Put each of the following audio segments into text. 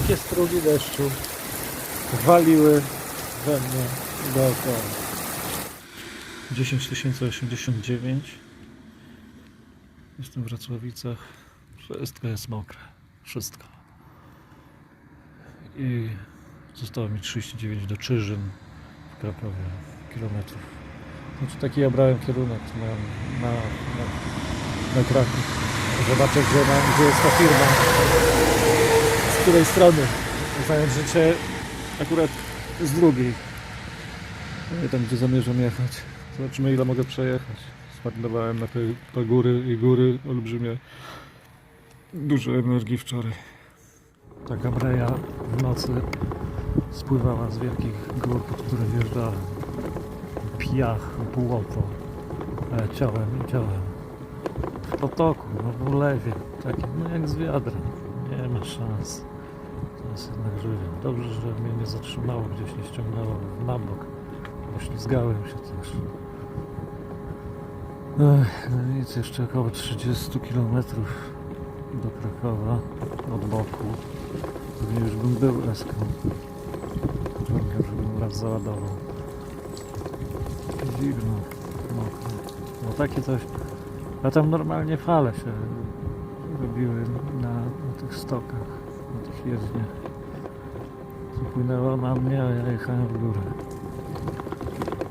takie strugi deszczu waliły we mnie dookoła. 10089 Jestem w Wrocławicach. Wszystko jest mokre. Wszystko. I zostało mi 39 do Czyżyn w Krakowie kilometrów. Znaczy taki ja brałem kierunek na, na, na, na Kraków. Zobaczę gdzie, na, gdzie jest ta firma. Z której strony. Znając życie akurat z drugiej. Nie tam gdzie zamierzam jechać. Zobaczymy ile mogę przejechać. Zmarnowałem na te, te góry i góry olbrzymie. Dużo energii wczoraj. Taka breja w nocy spływała z wielkich gór, pod które wjeżdżałem. Piach, błoto. Ciałem i ciałem. W potoku, no w ulewie. Takim, no jak z wiadra. Nie ma szans. Dobrze, że mnie nie zatrzymało, gdzieś nie ściągnęło na bok. Poślizgałem się też. Ech, no nic, jeszcze około 30 km do Krakowa od boku. Pewnie już bym był eską. Czerwoniarz bym raz załadował. Zimno, mokro. No takie coś. A tam normalnie fale się robiły na, na tych stokach, na tych jezdniach. Zapłynęło na mnie, a ja jechałem w górę.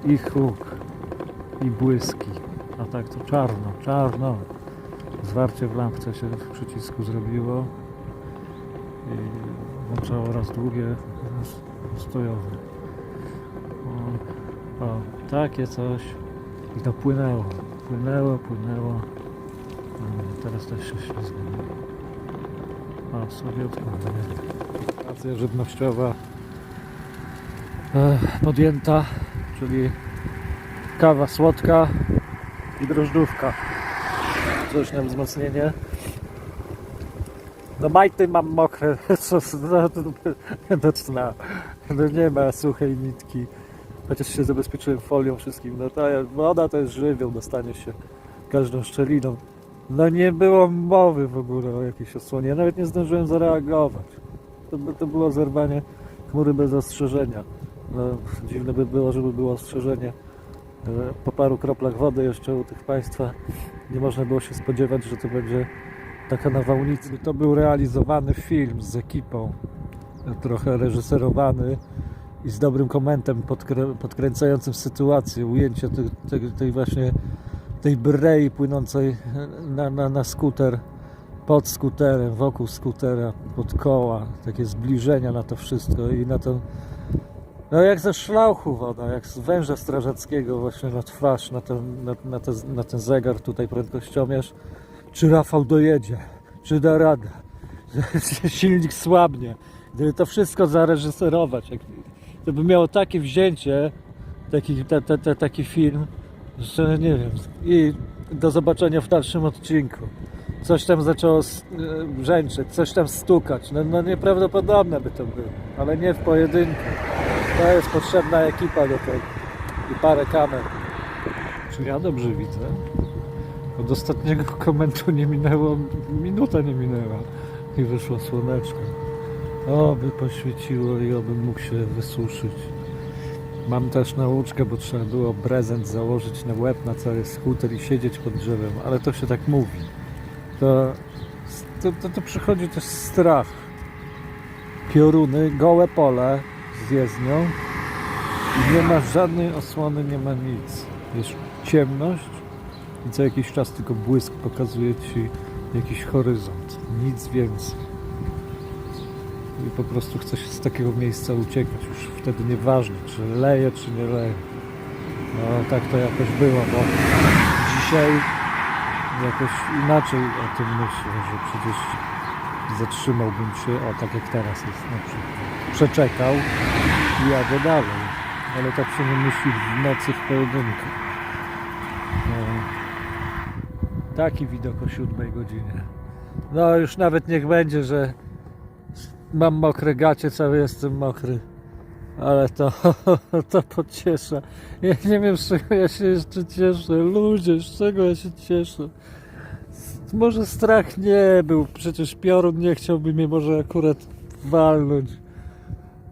I huk, i błyski. A tak to czarno, czarno. Zwarcie w lampce się w przycisku zrobiło i włączało raz długie, raz stojowe. O, o, takie coś. I to płynęło, płynęło, płynęło. Mm, Teraz też się ślizga. A, słabiutko. Akcja żywnościowa e, podjęta, czyli kawa słodka i drożdżówka. Coś na wzmocnienie. No majty mam mokre, co no, cna. no nie ma suchej nitki. Chociaż się zabezpieczyłem folią wszystkim. No ta woda to jest żywioł, dostanie się każdą szczeliną. No nie było mowy w ogóle o jakiejś osłonie. Ja nawet nie zdążyłem zareagować. To, to było zerwanie chmury bez ostrzeżenia. No, dziwne by było, żeby było ostrzeżenie E, po paru kroplach wody jeszcze u tych Państwa nie można było się spodziewać, że to będzie taka nawałnica. To był realizowany film z ekipą, e, trochę reżyserowany i z dobrym komentem podkrę- podkręcającym sytuację, ujęcie tej, tej, tej właśnie tej brei płynącej e, na, na, na skuter, pod skuterem, wokół skutera, pod koła, takie zbliżenia na to wszystko i na ten no jak ze szlauchu woda, jak z węża strażackiego właśnie na twarz, na ten, na, na, te, na ten zegar tutaj prędkościomierz. Czy Rafał dojedzie? Czy da radę? Silnik słabnie. Gdyby to wszystko zareżyserować, jak, to by miało takie wzięcie, taki, te, te, te, taki film, że nie wiem. I do zobaczenia w dalszym odcinku. Coś tam zaczęło s- e, brzęczeć, coś tam stukać. No, no nieprawdopodobne by to było, ale nie w pojedynku. To jest potrzebna ekipa do tego. I parę kamer. Czy ja dobrze widzę? Od ostatniego komentu nie minęło, minuta nie minęła i wyszło słoneczko. Oby poświeciło i oby mógł się wysuszyć. Mam też nauczkę, bo trzeba było prezent założyć na łeb na cały skuter i siedzieć pod drzewem, ale to się tak mówi. To, to, to, to przychodzi też strach. Pioruny, gołe pole z jezdnią i nie ma żadnej osłony, nie ma nic. Jest ciemność i co jakiś czas tylko błysk pokazuje Ci jakiś horyzont. Nic więcej. I po prostu chce się z takiego miejsca uciekać. Już wtedy nieważne, czy leje, czy nie leje. No tak to jakoś było, bo dzisiaj jakoś inaczej o tym myślę, że przecież zatrzymałbym się, o tak jak teraz jest na przykład. Przeczekał i jadę dalej. Ale tak się nie myśli w nocy w pojedynku. No, taki widok o 7 godzinie. No już nawet niech będzie, że mam mokre gacie, cały jestem mokry. Ale to, to pociesza. Ja nie wiem, z czego ja się jeszcze cieszę. Ludzie, z czego ja się cieszę. Może strach nie był, przecież piorun nie chciałby mnie może akurat walnąć.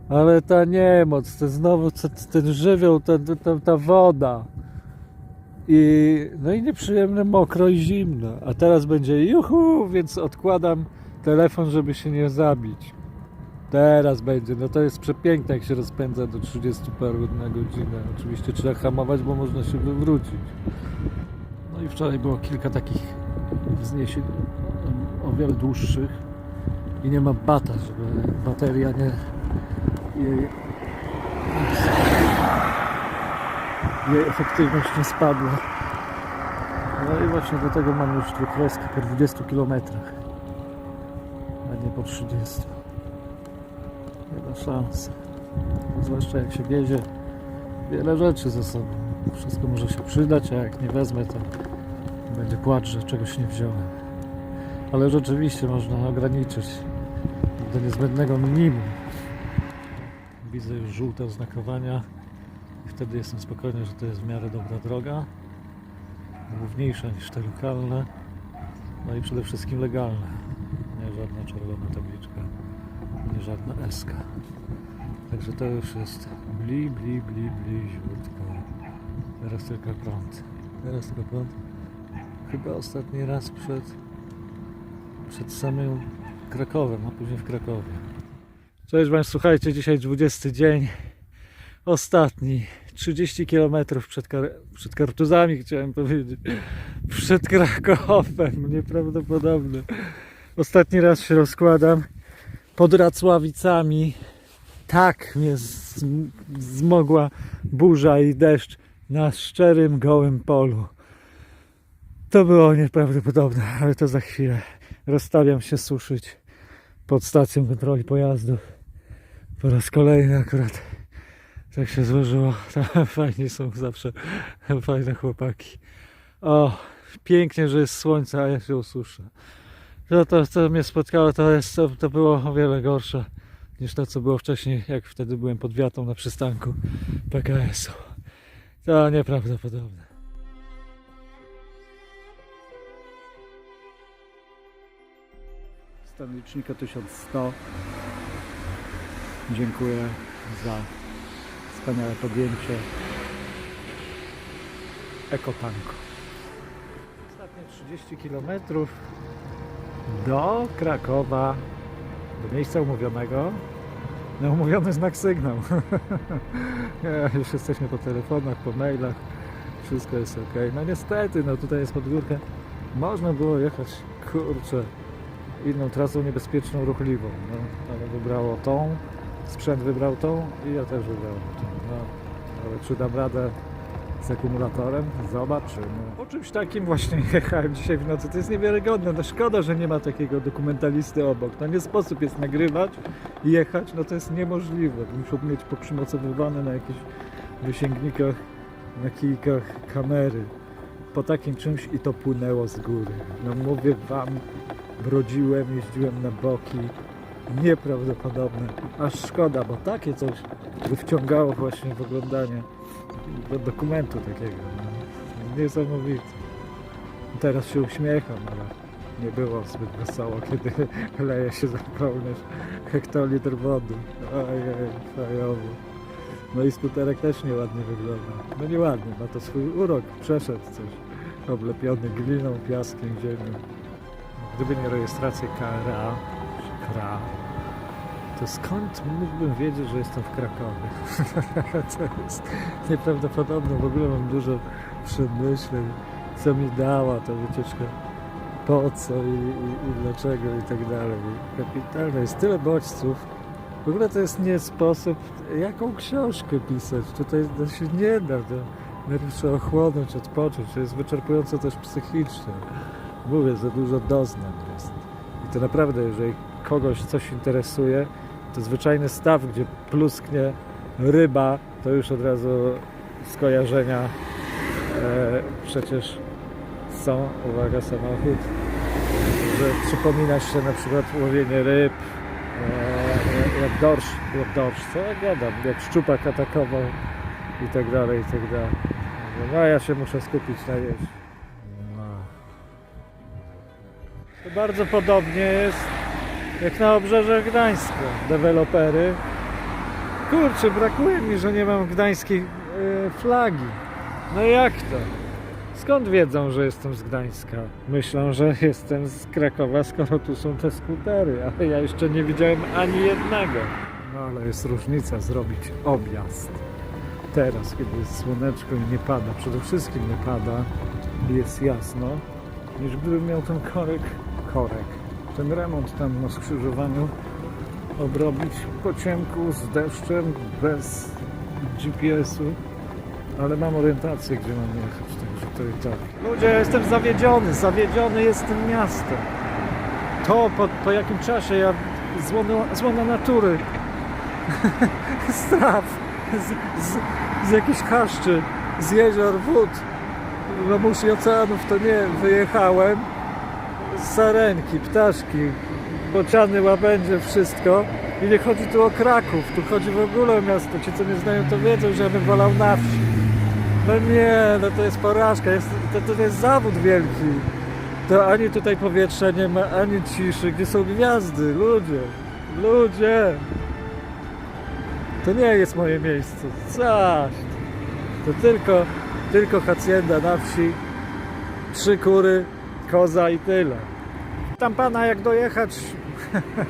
Ale ta niemoc, to znowu ten, ten żywioł, ta, ta, ta woda. I, no i nieprzyjemne, mokro i zimno. A teraz będzie juhu, więc odkładam telefon, żeby się nie zabić. Teraz będzie. No to jest przepiękne, jak się rozpędza do 30 paru na godzinę. Oczywiście trzeba hamować, bo można się wywrócić. No i wczoraj było kilka takich wzniesień o wiele dłuższych i nie ma bata, żeby bateria nie jej, jej efektywność nie spadła. No i właśnie do tego mam już wykreskę po 20 km, a nie po 30. Nie ma szans. Zwłaszcza jak się wiezie wiele rzeczy ze sobą. Wszystko może się przydać, a jak nie wezmę, to będzie płacz, że czegoś nie wziąłem. Ale rzeczywiście można ograniczyć do niezbędnego minimum. Widzę już żółte oznakowania i wtedy jestem spokojny, że to jest w miarę dobra droga. Główniejsza niż te lokalne. No i przede wszystkim legalne. Nie żadna czerwona tabliczka, nie żadna SK. Także to już jest bli, bli, bli, bli, ziutko. Teraz tylko prąd. Teraz tylko prąd. Chyba ostatni raz przed, przed samym Krakowem, a później w Krakowie. Cześć Wam, słuchajcie, dzisiaj 20 dzień. Ostatni. 30 km przed, Kar- przed Kartuzami, chciałem powiedzieć. Przed Krakowem. Nieprawdopodobne. Ostatni raz się rozkładam pod Racławicami. Tak mnie zmogła burza i deszcz na szczerym, gołym polu. To było nieprawdopodobne, ale to za chwilę. Rozstawiam się suszyć pod stacją kontroli pojazdów. Po raz kolejny akurat tak się złożyło. Tam Fajni są zawsze, fajne chłopaki. O, pięknie, że jest słońce, a ja się ususzę. To, to, co mnie spotkało, to, jest, to, to było o wiele gorsze niż to, co było wcześniej, jak wtedy byłem pod wiatą na przystanku PKS-u. To nieprawdopodobne. Stan licznika 1100. Dziękuję za wspaniałe podjęcie ekotanku. Ostatnie 30 km do Krakowa, do miejsca umówionego. Na umówiony znak sygnał. Już jesteśmy po telefonach, po mailach. Wszystko jest ok. No niestety, no tutaj jest pod górkę. Można było jechać, kurczę, inną trasą niebezpieczną, ruchliwą. No, ale wybrało tą, sprzęt wybrał tą i ja też wybrałem tą. No, ale czy dam radę z akumulatorem? Zobaczymy. O czymś takim właśnie jechałem dzisiaj w nocy. To jest niewiarygodne. No szkoda, że nie ma takiego dokumentalisty obok. No nie sposób jest nagrywać i jechać. No to jest niemożliwe. Muszą mieć poprzymocowywane na jakichś wysięgnikach, na kijkach kamery. Po takim czymś i to płynęło z góry. No mówię wam, brodziłem, jeździłem na boki. Nieprawdopodobne. Aż szkoda, bo takie coś by wciągało właśnie w oglądanie do dokumentu takiego. No. Niesamowite. Teraz się uśmiecham, ale nie było zbyt wesoło, kiedy leje się za pełny hektolitr wody. Ojej, fajowo. No i skuterek też nieładnie wygląda. No nieładnie, ma to swój urok. Przeszedł coś. Oblepiony gliną, piaskiem, ziemią. Gdyby nie rejestracja KRA, KRA, to skąd mógłbym wiedzieć, że jestem w Krakowie? to jest nieprawdopodobne. W ogóle mam dużo przemyśleń, co mi dała ta wycieczka, po co i, i, i dlaczego i tak dalej. Kapitalne. Jest tyle bodźców. W ogóle to jest nie sposób, jaką książkę pisać. Tutaj to się nie da. To najpierw trzeba ochłonąć, odpocząć. To jest wyczerpujące też psychicznie. Mówię, za dużo doznań jest. I to naprawdę, jeżeli kogoś coś interesuje, to zwyczajny staw, gdzie plusknie ryba, to już od razu skojarzenia e, przecież są, uwaga, samochód, że przypomina się na przykład łowienie ryb, e, jak dorsz, jak dorsz, co ja gadam, jak szczupak atakował i tak dalej, i tak dalej. No ja się muszę skupić na jeździe. To bardzo podobnie jest Jak na obrzeżach Gdańska. Dewelopery. Kurczę, brakuje mi, że nie mam gdańskiej e, flagi. No jak to? Skąd wiedzą, że jestem z Gdańska? Myślą, że jestem z Krakowa, skoro tu są te skutery, ale ja jeszcze nie widziałem ani jednego. No ale jest różnica zrobić objazd. Teraz, kiedy jest słoneczko i nie pada, przede wszystkim nie pada jest jasno, niż gdybym miał ten korek, korek, ten remont tam na skrzyżowaniu obrobić po ciemku, z deszczem, bez GPS-u, ale mam orientację, gdzie mam jechać, także to i tak. Ludzie, ja jestem zawiedziony, zawiedziony jestem miastem. To po, po jakim czasie ja złona, złona natury, z traw, z, z, z jakichś chaszczy, z jezior, wód, no mórz i oceanów to nie, wyjechałem sarenki, ptaszki, bociany, łabędzie, wszystko. I nie chodzi tu o Kraków, tu chodzi w ogóle o miasto. Ci, co nie znają, to wiedzą, że ja bym wolał na wsi. No nie, no to jest porażka, jest, to, to jest zawód wielki. To ani tutaj powietrza nie ma, ani ciszy, gdzie są gwiazdy, ludzie, ludzie. To nie jest moje miejsce, coś. To tylko, tylko hacienda na wsi, trzy kury, koza i tyle. Tam pana jak dojechać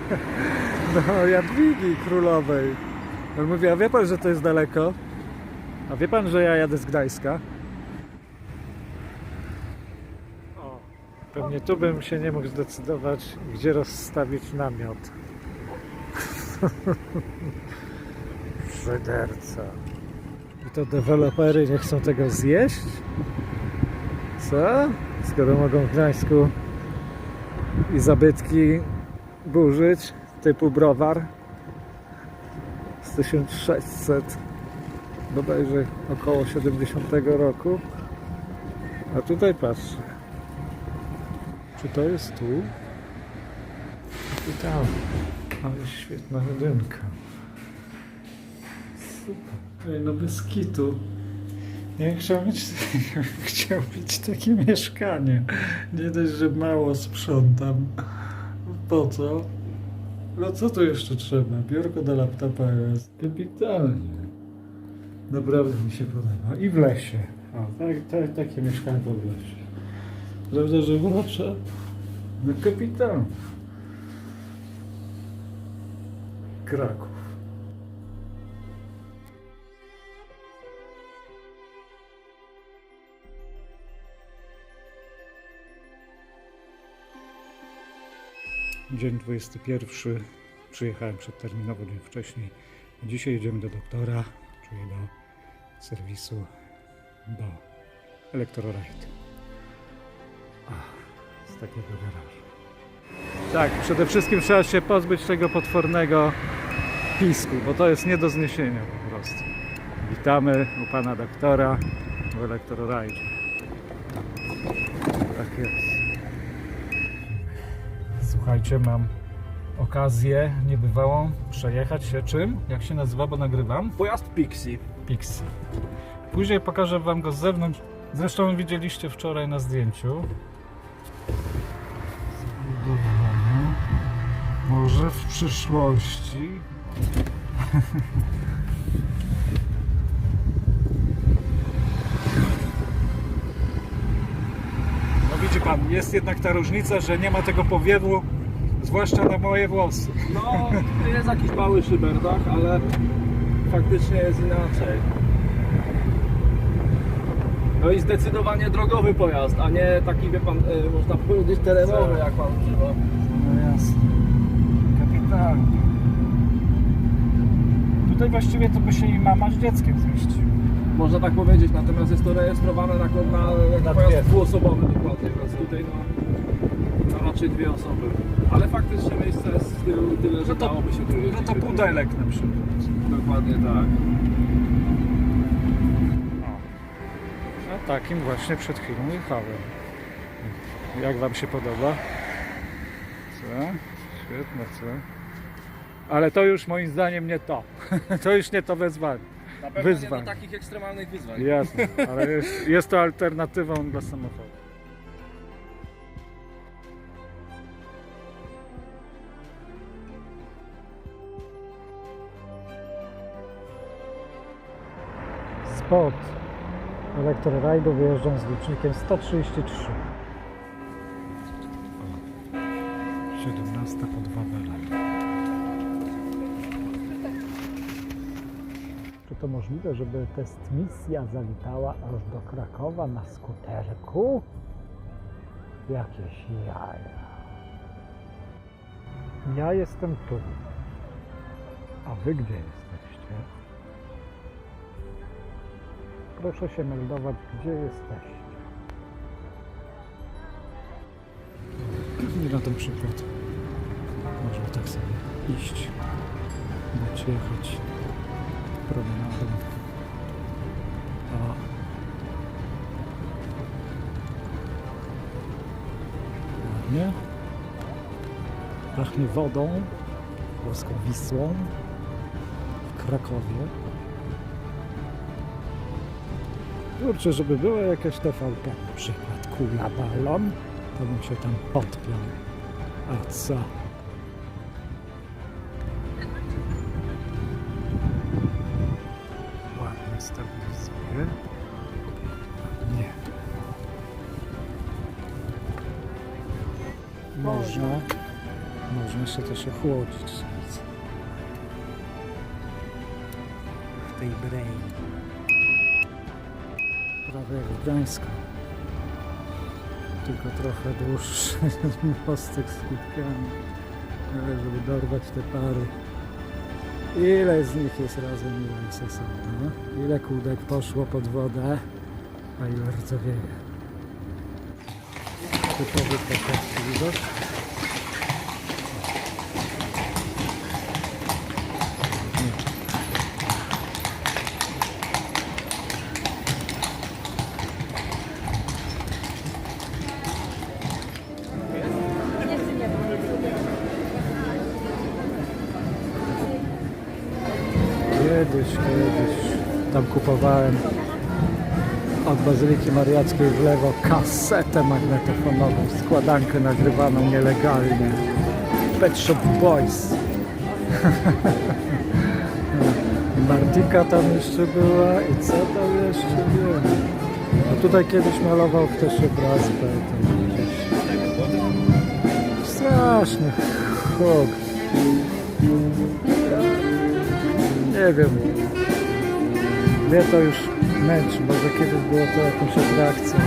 do Jadwigi Królowej. On mówi, a wie pan, że to jest daleko? A wie pan, że ja jadę z Gdańska? O, pewnie tu bym się nie mógł zdecydować, gdzie rozstawić namiot. Szyderca. I to dewelopery nie chcą tego zjeść? Co? Skoro mogą w Gdańsku i zabytki burzyć typu browar. Z 1600 bodajże około 70 roku. A tutaj patrzcie czy to jest tu? i tam. Ale świetna jedynka. Super. No bez kitu ja chciał mieć, chciał mieć takie mieszkanie. Nie dość, że mało sprzątam. Po co? No co tu jeszcze trzeba? Biurko do laptopa jest. Kapitalnie. Naprawdę mi się podoba. I w lesie. O, tak, tak, takie mieszkanko w lesie. Prawda, że wrócę? No kapitalnie. Kraków. Dzień 21. Przyjechałem przedterminowo dzień wcześniej. Dzisiaj jedziemy do doktora, czyli do serwisu, do Electroride. Z takiego garażu. Tak, przede wszystkim trzeba się pozbyć tego potwornego pisku, bo to jest nie do zniesienia po prostu. Witamy u pana doktora w Electroride. Tak jest. Słuchajcie, mam okazję niebywałą przejechać się czym? Jak się nazywa, bo nagrywam? Pojazd Pixie. Pixie. Później pokażę Wam go z zewnątrz. Zresztą widzieliście wczoraj na zdjęciu. Może w przyszłości. Pan, jest jednak ta różnica, że nie ma tego powiewu, zwłaszcza na moje włosy. No, jest jakiś mały szyberdach, ale faktycznie jest inaczej. No i zdecydowanie drogowy pojazd, a nie taki, wie pan, y, można powiedzieć terenowy, jak pan używa. No jasne. Kapitalnie. Tutaj właściwie to by się i mama z dzieckiem zmieściła. Można tak powiedzieć, natomiast jest to rejestrowane na, na, Na na pojazd dwuosobowy dokładnie, więc tutaj no, no raczej dwie osoby. Ale faktycznie miejsca jest tyle, tyle że No to- dałoby się tu No to pudelek na przykład. Dokładnie tak. A takim właśnie przed chwilą jechałem. Jak Wam się podoba? Co? Świetne, co? Ale to już moim zdaniem nie to. To już nie to wezwanie. Na wyzwań. nie do takich ekstremalnych wyzwań. Jasne, ale jest, jest to alternatywą dla samochodu. Spot elektrorajdu wyjeżdżam z licznikiem 133. 17 pod Wawelem. Czy to możliwe, żeby test misja zawitała aż do Krakowa na skuterku? Jakieś jaja. Ja jestem tu. A wy gdzie jesteście? Proszę się meldować, gdzie jesteście. I na ten przykład można tak sobie iść, bądź jechać promenadą. A ładnie. Pachnie wodą, polską Wisłą w Krakowie. Kurczę, żeby była jakaś TVP, na przykład kula balon, to bym się tam podpiął. A co? Stabilizuje. Nie. Można, można się też ochłodzić. W tej brain. Prawie jak w. Tylko trochę dłuższy mostek z kubkami, ale żeby dorwać te pary. Ile z nich jest razem, ile jest osobno? Ile kółdek poszło pod wodę, a ile rdzewieje? Typowy pokaz widok. Kupowałem od Bazyliki Mariackiej w lewo kasetę magnetofonową, składankę nagrywaną nielegalnie. Pet Shop Boys. Martika tam jeszcze była i co tam jeszcze wiem. A tutaj kiedyś malował też obraz. Straszny chłop. Nie wiem. Mnie to już męczy. Może kiedyś było to jakąś atrakcją.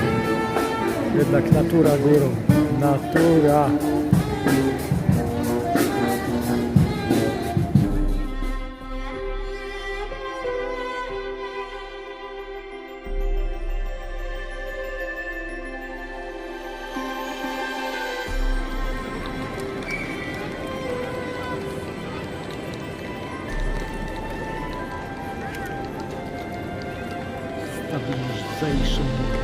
Jednak natura górą. Natura. 一生。